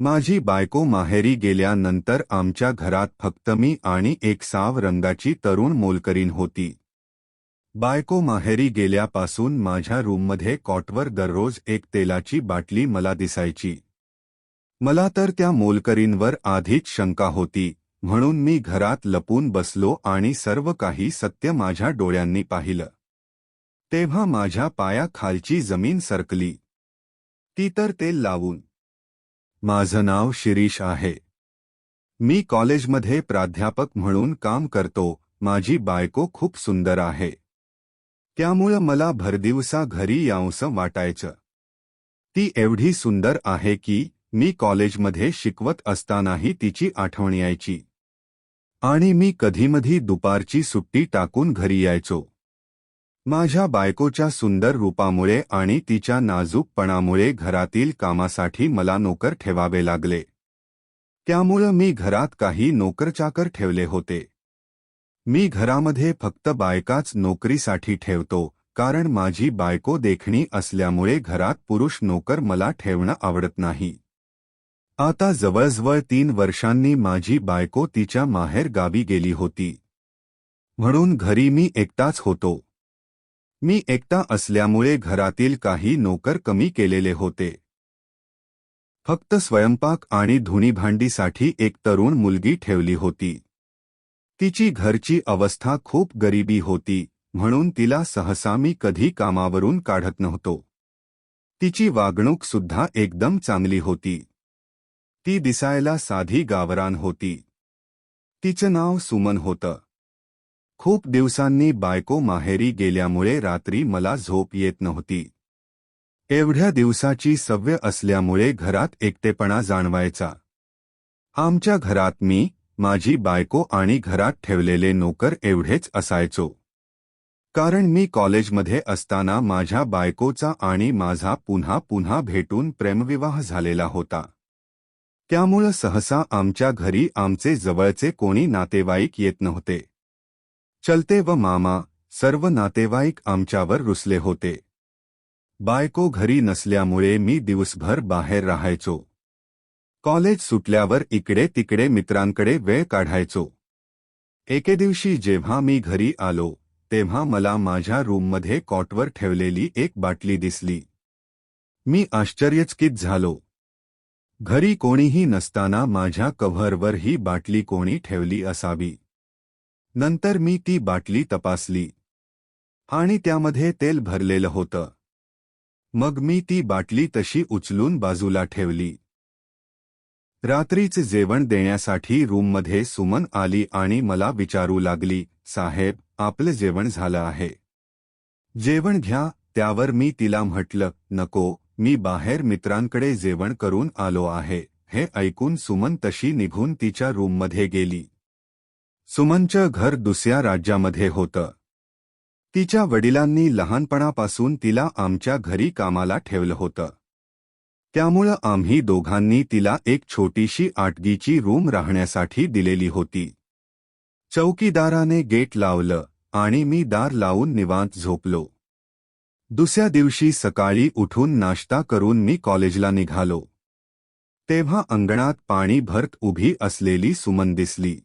माझी बायको माहेरी गेल्यानंतर आमच्या घरात फक्त मी आणि एक साव रंगाची तरुण मोलकरीन होती. बायको माहेरी गेल्यापासून माझ्या रूममध्ये कॉटवर दररोज एक तेलाची बाटली मला दिसायची. मला तर त्या मोलकरींवर आधीच शंका होती म्हणून मी घरात लपून बसलो आणि सर्व काही सत्य माझ्या डोळ्यांनी पाहिलं. तेव्हा माझ्या पायाखालची जमीन सरकली. ती तर तेल लावून माझं नाव शिरीष आहे. मी कॉलेजमध्ये प्राध्यापक म्हणून काम करतो. माझी बायको खूप सुंदर आहे. त्यामुळं मला भरदिवसा घरी यावंसं वाटायचं. ती एवढी सुंदर आहे की मी कॉलेजमध्ये शिकवत असतानाही तिची आठवण यायची. आणि मी कधीमधी दुपारची सुट्टी टाकून घरी यायचो. माझ्या बायकोच्या सुंदर रूपामुळे आणि तिच्या नाजूकपणामुळे घरातील कामासाठी मला नोकर ठेवावे लागले. त्यामुळं मी घरात काही नोकरचाकर ठेवले होते. मी घरामध्ये फक्त बायकाच नोकरीसाठी ठेवतो कारण माझी बायको देखणी असल्यामुळे घरात पुरुष नोकर मला ठेवणं आवडत नाही. आता जवळजवळ तीन वर्षांनी माझी बायको तिच्या माहेर गावी गेली होती. म्हणून घरी मी एकटाच होतो. मी एकटा असल्यामुळे घरातील काही नोकर कमी केलेले होते. फक्त स्वयंपाक आणि धुणीभांडीसाठी एक तरुण मुलगी ठेवली होती. तिची घरची अवस्था खूप गरिबी होती म्हणून तिला सहसा मी कधी कामावरून काढत नव्हतो. तिची वागणूक सुद्धा एकदम चांगली होती. ती दिसायला साधी गावरान होती. तिचं नाव सुमन होतं. खूप दिवसांनी बायको माहेरी गेल्यामुळे रात्री मला झोप येत नव्हती. एवढ्या दिवसाची सव्य असल्यामुळे घरात एकटेपणा जाणवायचा. आमच्या घरात मी माझी बायको आणि घरात ठेवलेले नोकर एवढेच असायचो. कारण मी कॉलेजमध्ये असताना माझ्या बायकोचा आणि माझा पुन्हा पुन्हा भेटून प्रेमविवाह झालेला होता. त्यामुळं सहसा आमच्या घरी आमचे जवळचे कोणी नातेवाईक येत नव्हते. चलते व मामा सर्व नातेवाईक आमच्यावर रुसले होते. बायको घरी नसल्यामुळे मी दिवसभर बाहेर राहायचो. कॉलेज सुटल्यावर इकडे तिकडे मित्रांकडे वेळ काढायचो. एके दिवशी जेव्हा मी घरी आलो तेव्हा मला माझ्या रूममध्ये कॉटवर ठेवलेली एक बाटली दिसली. मी आश्चर्यचकित झालो. घरी कोणीही नसताना माझ्या कव्हरवर ही बाटली कोणी ठेवली असावी. नंतर मी ती बाटली तपासली. आणि त्यामध्ये तेल भरलेलं होतं. मग मी ती बाटली तशी उचलून बाजूला ठेवली. रात्रीचे जेवण देण्यासाठी रूममध्ये सुमन आली आणि मला विचारू लागली साहेब आपलं जेवण झालं आहे. जेवण घ्या त्यावर मी तिला म्हटलं नको मी बाहेर मित्रांकडे जेवण करून आलो आहे. हे ऐकून सुमन तशी निघून तिच्या रूममध्ये गेली. सुमनचं घर दुसऱ्या राज्यामध्ये होतं. तिच्या वडिलांनी लहानपणापासून तिला आमच्या घरी कामाला ठेवलं होतं. त्यामुळं आम्ही दोघांनी तिला एक छोटीशी आटगीची रूम राहण्यासाठी दिलेली होती. चौकीदाराने गेट लावलं आणि मी दार लावून निवांत झोपलो. दुसऱ्या दिवशी सकाळी उठून नाश्ता करून मी कॉलेजला निघालो. तेव्हा अंगणात पाणी भरत उभी असलेली सुमन दिसली.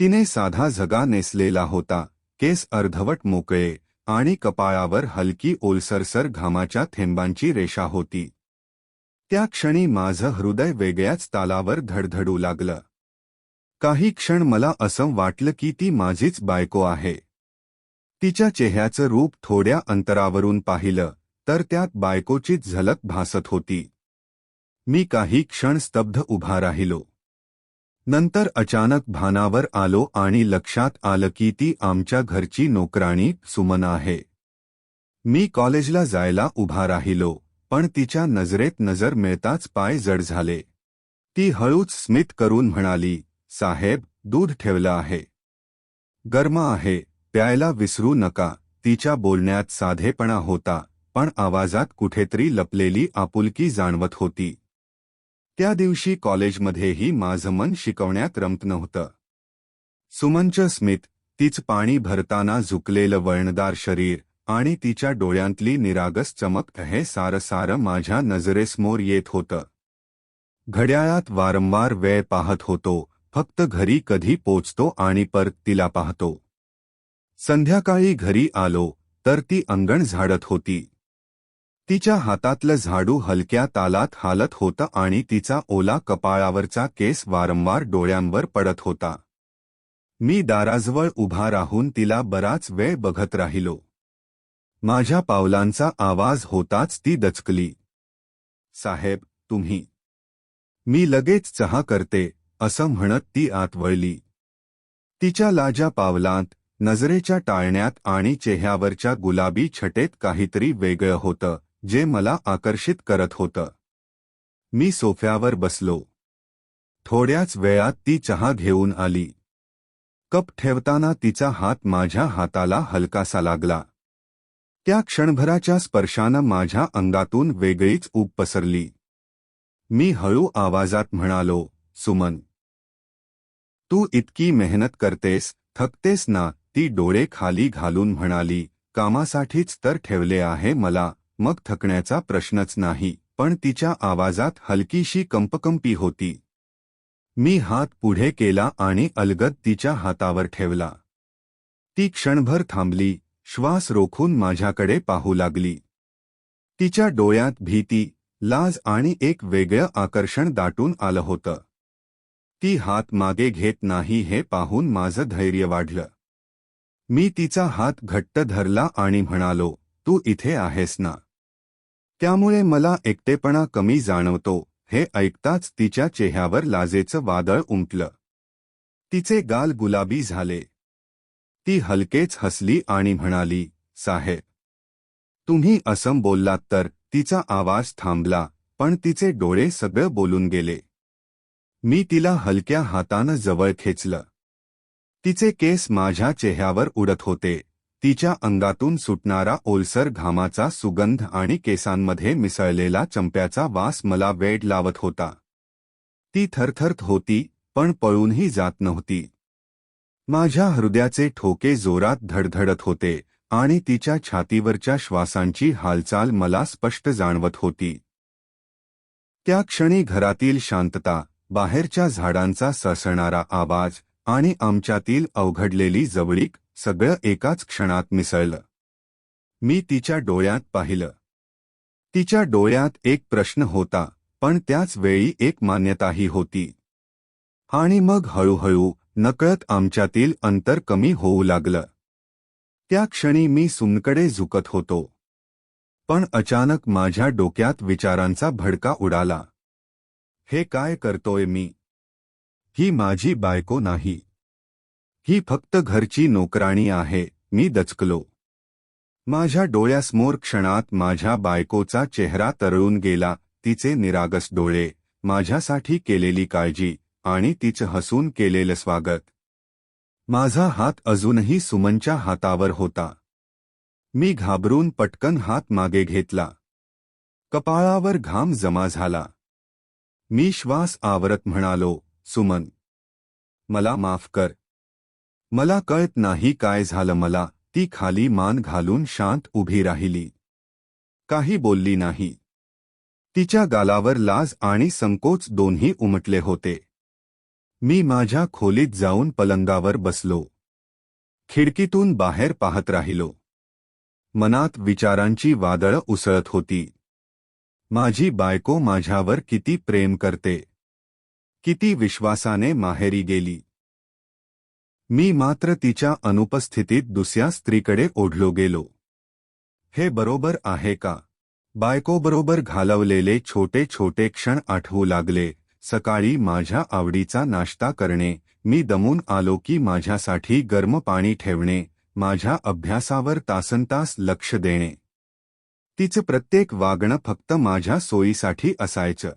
तिने साधा झगा नेसलेला होता. केस अर्धवट मोकळे आणि कपाळावर हलकी ओलसरसर घामाच्या थेंबांची रेषा होती. त्या क्षणी माझं हृदय वेगळ्याच तालावर धडधडू लागलं. काही क्षण मला असं वाटलं की ती माझीच बायको आहे. तिच्या चेहऱ्याचं रूप थोड्या अंतरावरून पाहिलं तर त्यात बायकोचीच झलक भासत होती. मी काही क्षण स्तब्ध उभा राहिलो. नंतर अचानक भानावर आलो आणि लक्षात आलं की ती आमच्या घरची नोकराणी सुमन आहे. मी कॉलेजला जायला उभा राहिलो पण तिच्या नजरेत नजर मिळताच पाय जड झाले. ती हळूच स्मित करून म्हणाली साहेब दूध ठेवलं आहे. गर्मा आहे प्यायला विसरू नका. तिच्या बोलण्यात साधेपणा होता पण आवाजात कुठेतरी लपलेली आपुलकी जाणवत होती. त्या दिवशी कॉलेजमध्येही माझं मन शिकवण्यात रमत नव्हतं. सुमनचं स्मित तीच पाणी भरताना झुकलेलं वळणदार शरीर आणि तिच्या डोळ्यांतली निरागस चमक हे सारं सारं माझ्या नजरेसमोर येत होतं. घड्याळात वारंवार वेळ पाहत होतो फक्त घरी कधी पोचतो आणि परत तिला पाहतो. संध्याकाळी घरी आलो तर ती अंगण झाडत होती. तिच्या हातातलं झाडू हलक्या तालात हालत होतं आणि तिचा ओला कपाळावरचा केस वारंवार डोळ्यांवर पडत होता. मी दाराजवळ उभा राहून तिला बराच वेळ बघत राहिलो. माझ्या पावलांचा आवाज होताच ती दचकली. साहेब तुम्ही. मी लगेच चहा करते असं म्हणत ती आत वळली. तिच्या लाजा पावलांत नजरेच्या टाळण्यात आणि चेहऱ्यावरच्या गुलाबी छटेत काहीतरी वेगळं होतं. जे मला आकर्षित करत होतं. मी सोफ्यावर बसलो. थोड्याच वेळात ती चहा घेऊन आली. कप ठेवताना तिचा हात माझ्या हाताला हलकासा लागला. त्या क्षणभराच्या स्पर्शानं माझ्या अंगातून वेगळीच ऊब पसरली. मी हळू आवाजात म्हणालो सुमन तू इतकी मेहनत करतेस थकतेस ना. ती डोळे खाली घालून म्हणाली कामासाठीच तर ठेवले आहे मला. मग थकण्याचा प्रश्नच नाही पण तिच्या आवाजात हलकीशी कंपकंपी होती. मी हात पुढे केला आणि अलगद तिच्या हातावर ठेवला. ती क्षणभर थांबली श्वास रोखून माझ्याकडे पाहू लागली. तिच्या डोळ्यात भीती लाज आणि एक वेगळं आकर्षण दाटून आलं होतं. ती हात मागे घेत नाही हे पाहून माझं धैर्य वाढलं. मी तिचा हात घट्ट धरला आणि म्हणालो तू इथे आहेस ना? त्यामुळे मला एकटेपणा कमी जाणवतो हे ऐकताच तिच्या चेह्यावर लाजेचं वादळ उमटलं. तिचे गाल गुलाबी झाले. ती हलकेच हसली आणि म्हणाली साहेब तुम्ही असं बोललात तर तिचा आवाज थांबला पण तिचे डोळे सगळं बोलून गेले. मी तिला हलक्या हातानं जवळ खेचलं. तिचे केस माझ्या चेह्यावर उडत होते तिच्या अंगातून सुटणारा ओलसर घामाचा सुगंध आणि केसांमध्ये मिसळलेला चंप्याचा वास मला वेड लावत होता. ती थरथरत होती पण पळूनही जात नव्हती. माझ्या हृदयाचे ठोके जोरात धडधडत होते आणि तिच्या छातीवरच्या श्वासांची हालचाल मला स्पष्ट जाणवत होती. त्या क्षणी घरातील शांतता बाहेरच्या झाडांचा ससणारा आवाज आणि आमच्यातील अवघडलेली जवळीक सगळं एकाच क्षणात मिसळलं. मी तिच्या डोळ्यात पाहिलं. तिच्या डोळ्यात एक प्रश्न होता पण त्याच वेळी एक मान्यताही होती. आणि मग हळूहळू नकळत आमच्यातील अंतर कमी होऊ लागलं. त्या क्षणी मी सुमकडे झुकत होतो. पण अचानक माझ्या डोक्यात विचारांचा भडका उडाला. हे काय करतोय मी? ही माझी बायको नाही. ही फक्त घरची नोकराणी आहे मी दचकलो. माझ्या डोळ्यासमोर क्षणात माझ्या बायकोचा चेहरा तरळून गेला तिचे निरागस डोळे माझ्यासाठी केलेली काळजी आणि तिचं हसून केलेलं स्वागत. माझा हात अजूनही सुमनच्या हातावर होता. मी घाबरून पटकन हात मागे घेतला. कपाळावर घाम जमा झाला. मी श्वास आवरत म्हणालो सुमन मला माफ कर मला कळत नाही काय झालं मला ती खाली मान घालून शांत उभी राहिली. काही बोलली नाही. तिच्या गालावर लाज आणि संकोच दोन्ही उमटले होते. मी माझ्या खोलीत जाऊन पलंगावर बसलो. खिडकीतून बाहेर पाहत राहिलो. मनात विचारांची वादळं उसळत होती. माझी बायको माझ्यावर किती प्रेम करते. किती विश्वासाने माहेरी गेली. मी मात्र तिच्या अनुपस्थितीत दुसऱ्या स्त्रीकडे ओढलो गेलो. हे बरोबर आहे का? बायकोबरोबर घालवलेले छोटे छोटे क्षण आठवू लागले. सकाळी माझ्या आवडीचा नाश्ता करणे मी दमून आलो की माझ्यासाठी गर्म पाणी ठेवणे माझ्या अभ्यासावर तासनतास लक्ष देणे. तिचं प्रत्येक वागणं फक्त माझ्या सोयीसाठी असायचं.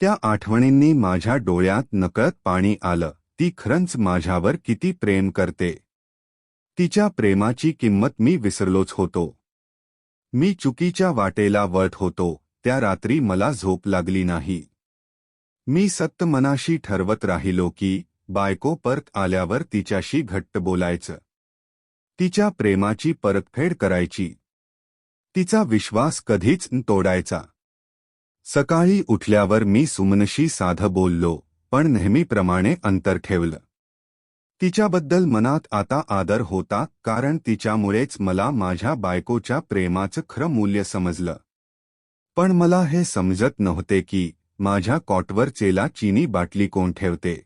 त्या आठवणींनी माझ्या डोळ्यात नकळत पाणी आलं. ती खरंच माझ्यावर किती प्रेम करते. तिच्या प्रेमाची किंमत मी विसरलोच होतो. मी चुकीच्या वाटेला वळत होतो त्या रात्री मला झोप लागली नाही. मी सत्त मनाशी ठरवत राहिलो की बायको परत आल्यावर तिच्याशी घट्ट बोलायचं. तिच्या प्रेमाची परतफेड करायची. तिचा विश्वास कधीच तोडायचा. सकाळी उठल्यावर मी सुमनशी साधं बोललो. पण नेहमीप्रमाणे अंतर ठेवलं. तिच्याबद्दल मनात आता आदर होता कारण तिच्यामुळेच मला माझ्या बायकोच्या प्रेमाचं खरं मूल्य समजलं. पण मला हे समजत नव्हते की माझ्या कॉटवर चेला चिनी बाटली कोण ठेवते.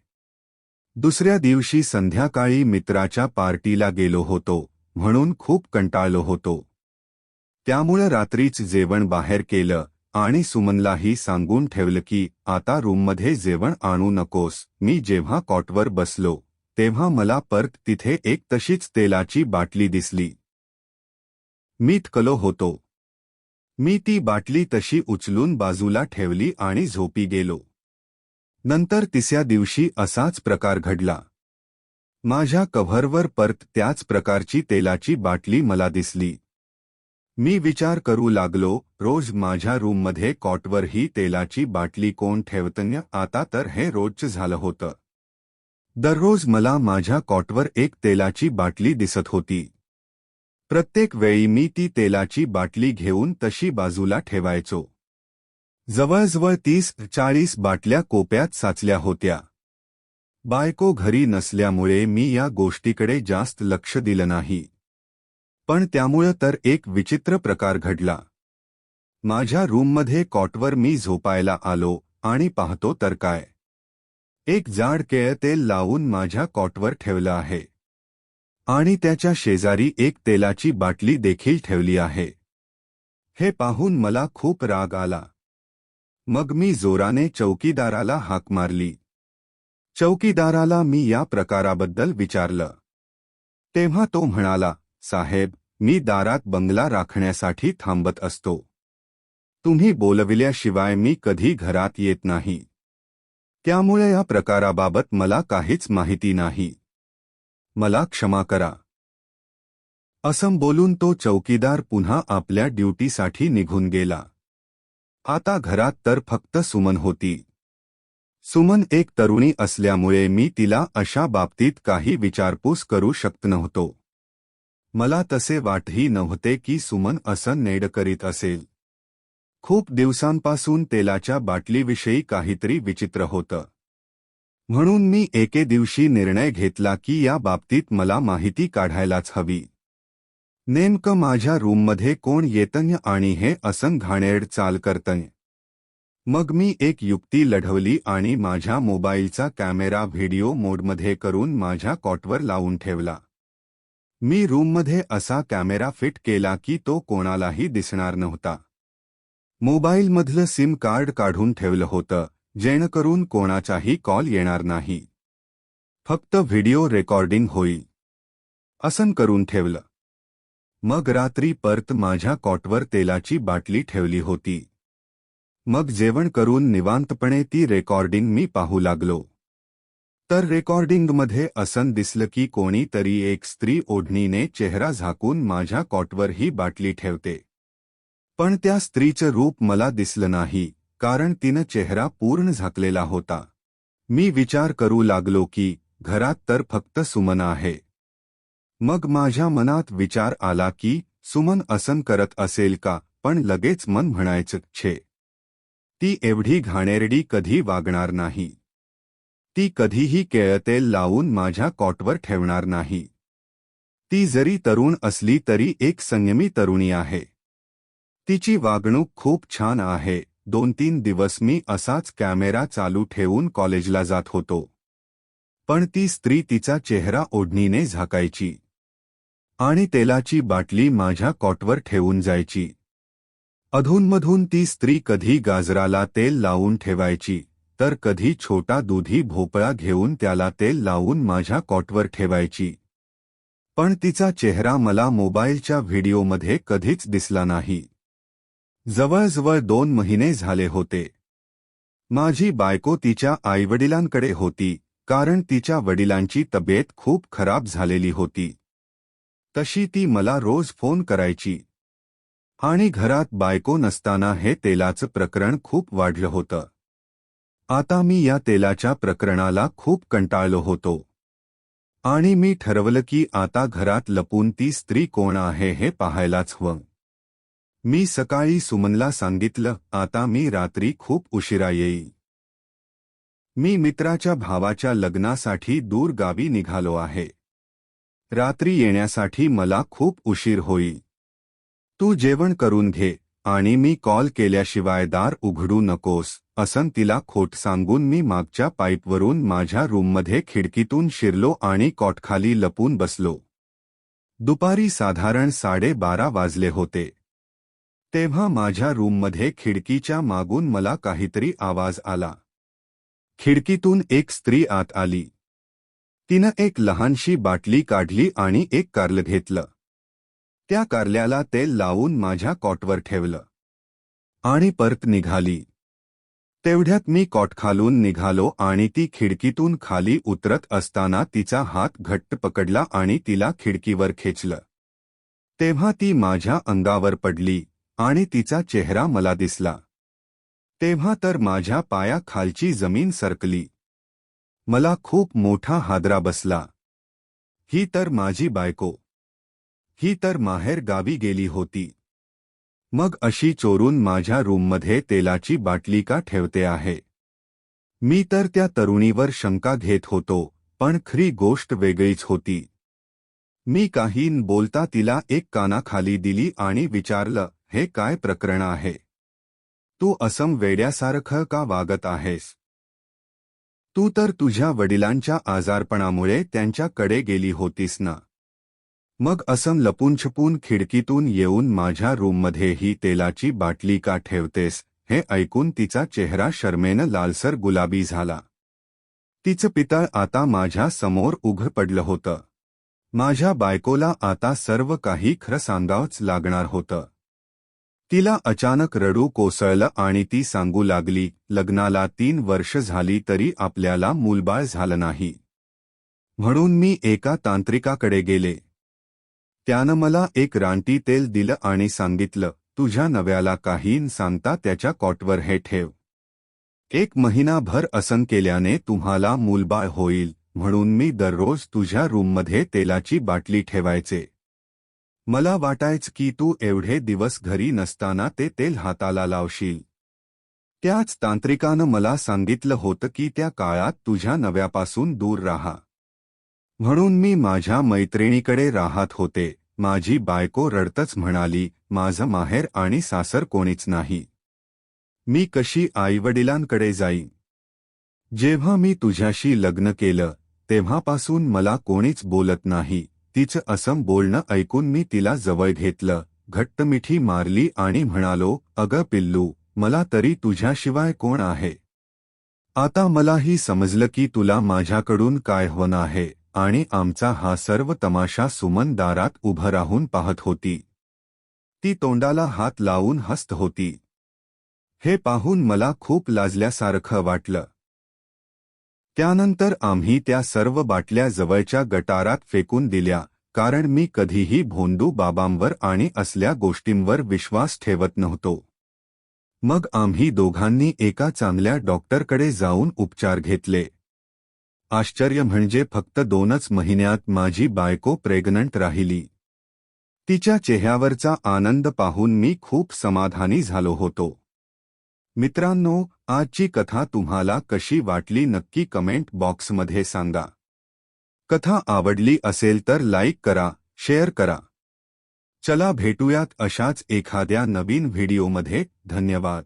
दुसऱ्या दिवशी संध्याकाळी मित्राच्या पार्टीला गेलो होतो म्हणून खूप कंटाळलो होतो. त्यामुळं रात्रीच जेवण बाहेर केलं आणि सुमनलाही सांगून ठेवलं की आता रूममध्ये जेवण आणू नकोस. मी जेव्हा कॉटवर बसलो तेव्हा मला परत तिथे एक तशीच तेलाची बाटली दिसली. मी थकलो होतो. मी ती बाटली तशी उचलून बाजूला ठेवली आणि झोपी गेलो. नंतर तिसऱ्या दिवशी असाच प्रकार घडला. माझ्या कव्हरवर परत त्याच प्रकारची तेलाची बाटली मला दिसली. मी विचार करू लागलो रोज माझ्या रूममध्ये कॉटवर ही तेलाची बाटली कोण ठेवतन्य? आता तर हे रोजच झालं होतं. दररोज मला माझ्या कॉटवर एक तेलाची बाटली दिसत होती. प्रत्येक वेळी मी ती तेलाची बाटली घेऊन तशी बाजूला ठेवायचो. जवळजवळ तीस चाळीस बाटल्या कोप्यात साचल्या होत्या. बायको घरी नसल्यामुळे मी या गोष्टीकडे जास्त लक्ष दिलं नाही. पण त्यामुळं तर एक विचित्र प्रकार घडला. माझ्या रूममध्ये कॉटवर मी झोपायला आलो आणि पाहतो तर काय. एक जाड केळ तेल लावून माझ्या कॉटवर ठेवलं आहे. आणि त्याच्या शेजारी एक तेलाची बाटली देखील ठेवली आहे. हे पाहून मला खूप राग आला. मग मी जोराने चौकीदाराला हाक मारली. चौकीदाराला मी या प्रकाराबद्दल विचारलं. तेव्हा तो म्हणाला साहेब मी दारात बंगला राखण्यासाठी थांबत असतो. तुम्ही बोलविल्याशिवाय मी कधी घरात येत नाही. त्यामुळे या प्रकाराबाबत मला काहीच माहिती नाही. मला क्षमा करा. असं बोलून तो चौकीदार पुन्हा आपल्या ड्युटीसाठी निघून गेला. आता घरात तर फक्त सुमन होती. सुमन एक तरुणी असल्यामुळे मी तिला अशा बाबतीत काही विचारपूस करू शकत नव्हतो. मला तसे वाटही नव्हते की सुमन असं नेड करीत असेल. खूप दिवसांपासून तेलाच्या बाटलीविषयी काहीतरी विचित्र होतं. म्हणून मी एके दिवशी निर्णय घेतला की या बाबतीत मला माहिती काढायलाच हवी. नेमकं माझ्या रूममध्ये कोण येतन्य आणि हे असं घाणेरड चाल करतंय. मग मी एक युक्ती लढवली आणि माझ्या मोबाईलचा कॅमेरा व्हिडिओ मोडमध्ये करून माझ्या कॉटवर लावून ठेवला. मी रूममध्ये असा कॅमेरा फिट केला की तो कोणालाही दिसणार नव्हता. मोबाईलमधलं सिम कार्ड काढून ठेवलं होतं जेणेकरून कोणाचाही कॉल येणार नाही. फक्त व्हिडिओ रेकॉर्डिंग होईल. असन करून ठेवलं. मग रात्री परत माझ्या कॉटवर तेलाची बाटली ठेवली होती. मग जेवण करून निवांतपणे ती रेकॉर्डिंग मी पाहू लागलो. तर रेकॉर्डिंगमध्ये असं दिसलं की कोणीतरी एक स्त्री ओढणीने चेहरा झाकून माझ्या कॉटवर ही बाटली ठेवते. पण त्या स्त्रीचं रूप मला दिसलं नाही कारण तिनं चेहरा पूर्ण झाकलेला होता. मी विचार करू लागलो की घरात तर फक्त सुमन आहे. मग माझ्या मनात विचार आला की सुमन असन करत असेल का पण लगेच मन म्हणायचं छे. ती एवढी घाणेरडी कधी वागणार नाही. ती कधीही केळतेल लावून माझ्या कॉटवर ठेवणार नाही. ती जरी तरुण असली तरी एक संयमी तरुणी आहे. तिची वागणूक खूप छान आहे. दोन तीन दिवस मी असाच कॅमेरा चालू ठेवून कॉलेजला जात होतो. पण ती स्त्री तिचा चेहरा ओढणीने झाकायची. आणि तेलाची बाटली माझ्या कॉटवर ठेवून जायची. अधूनमधून ती स्त्री कधी गाजराला तेल लावून ठेवायची. तर कधी छोटा दुधी भोपळा घेऊन त्याला तेल लावून माझ्या कॉटवर ठेवायची. पण तिचा चेहरा मला मोबाईलच्या व्हिडिओमध्ये कधीच दिसला नाही. जवळजवळ दोन महिने झाले होते. माझी बायको तिच्या आईवडिलांकडे होती कारण तिच्या वडिलांची तब्येत खूप खराब झालेली होती. तशी ती मला रोज फोन करायची. आणि घरात बायको नसताना हे तेलाचं प्रकरण खूप वाढलं होतं. आता मी या तेलाच्या प्रकरणाला खूप कंटाळलो होतो. आणि मी ठरवलं की आता घरात लपून ती स्त्री कोण आहे हे पाहायलाच हवं. मी सकाळी सुमनला सांगितलं आता मी रात्री खूप उशिरा येई मी मित्राच्या भावाच्या लग्नासाठी दूर गावी निघालो आहे. रात्री येण्यासाठी मला खूप उशीर होई तू जेवण करून घे आणि मी कॉल केल्याशिवाय दार उघडू नकोस. असं तिला खोट सांगून मी मागच्या पाईपवरून माझ्या रूममध्ये खिडकीतून शिरलो आणि कॉटखाली लपून बसलो. दुपारी साधारण साडेबारा वाजले होते. तेव्हा माझ्या रूममध्ये खिडकीच्या मागून मला काहीतरी आवाज आला. खिडकीतून एक स्त्री आत आली. तिनं एक लहानशी बाटली काढली आणि एक कारलं घेतलं. त्या कारल्याला तेल लावून माझ्या कॉटवर ठेवलं. आणि परत निघाली. तेवढ्यात मी कॉट खालून निघालो आणि ती खिडकीतून खाली उतरत असताना तिचा हात घट्ट पकडला आणि तिला खिडकीवर खेचलं. तेव्हा ती माझ्या अंगावर पडली आणि तिचा चेहरा मला दिसला. तेव्हा तर माझ्या पायाखालची जमीन सरकली. मला खूप मोठा हादरा बसला. ही तर माझी बायको. ही तर माहेर गावी गेली होती. मग अशी चोरून माझ्या रूममध्ये तेलाची बाटली का ठेवते आहे? मी तर त्या तरुणीवर शंका घेत होतो पण खरी गोष्ट वेगळीच होती. मी काही बोलता तिला एक कानाखाली दिली आणि विचारलं हे काय प्रकरण आहे? तू असम वेड्यासारखं का वागत आहेस? तू तर तुझ्या वडिलांच्या आजारपणामुळे त्यांच्याकडे गेली होतीस ना? मग असं लपूनछपून खिडकीतून येऊन माझ्या रूममध्ये ही तेलाची बाटली का ठेवतेस हे ऐकून तिचा चेहरा शर्मेनं लालसर गुलाबी झाला. तिचं पितळ आता माझ्यासमोर उघ पडलं होतं. माझ्या बायकोला आता सर्व काही खरं सांगावंच लागणार होतं. तिला अचानक रडू कोसळलं आणि ती सांगू लागली लग्नाला तीन वर्ष झाली तरी आपल्याला मूलबाळ झालं नाही. म्हणून मी एका तांत्रिकाकडे गेले. त्यानं मला एक रानटी तेल दिलं आणि सांगितलं तुझ्या नव्याला काही सांगता त्याच्या कॉटवर हे ठेव. एक महिनाभर असन केल्याने तुम्हाला मूलबाळ होईल म्हणून मी दररोज तुझ्या रूममध्ये तेलाची बाटली ठेवायचे. मला वाटायच की तू एवढे दिवस घरी नसताना ते तेल हाताला लावशील. त्याच तांत्रिकानं मला सांगितलं होतं की त्या काळात तुझ्या नव्यापासून दूर राहा. म्हणून मी माझ्या मैत्रिणीकडे राहत होते. माझी बायको रडतच म्हणाली माझं माहेर आणि सासर कोणीच नाही. मी कशी आईवडिलांकडे जाईन जेव्हा मी तुझ्याशी लग्न केलं तेव्हापासून मला कोणीच बोलत नाही. तिचं असं बोलणं ऐकून मी तिला जवळ घेतलं घट्ट मिठी मारली आणि म्हणालो अगं पिल्लू मला तरी तुझ्याशिवाय कोण आहे? आता मलाही समजलं की तुला माझ्याकडून काय होणं आहे. आणि आमचा हा सर्व तमाशा सुमन दारात उभं राहून पाहत होती. ती तोंडाला हात लावून हसत होती. हे पाहून मला खूप लाजल्यासारखं वाटलं. त्यानंतर आम्ही त्या सर्व बाटल्या जवळच्या गटारात फेकून दिल्या कारण मी कधीही भोंदू बाबांवर आणि असल्या गोष्टींवर विश्वास ठेवत नव्हतो. मग आम्ही दोघांनी एका चांगल्या डॉक्टरकडे जाऊन उपचार घेतले. आश्चर्य म्हणजे फक्त दोनच महिन्यात माझी बायको प्रेग्नंट राहिली. तिच्या चेहऱ्यावरचा आनंद पाहून मी खूप समाधानी झालो होतो. मित्रांनो आजची कथा तुम्हाला कशी वाटली नक्की कमेंट बॉक्समध्ये सांगा. कथा आवडली असेल तर लाईक करा शेअर करा. चला भेटूयात अशाच एखाद्या नवीन व्हिडिओमध्ये धन्यवाद.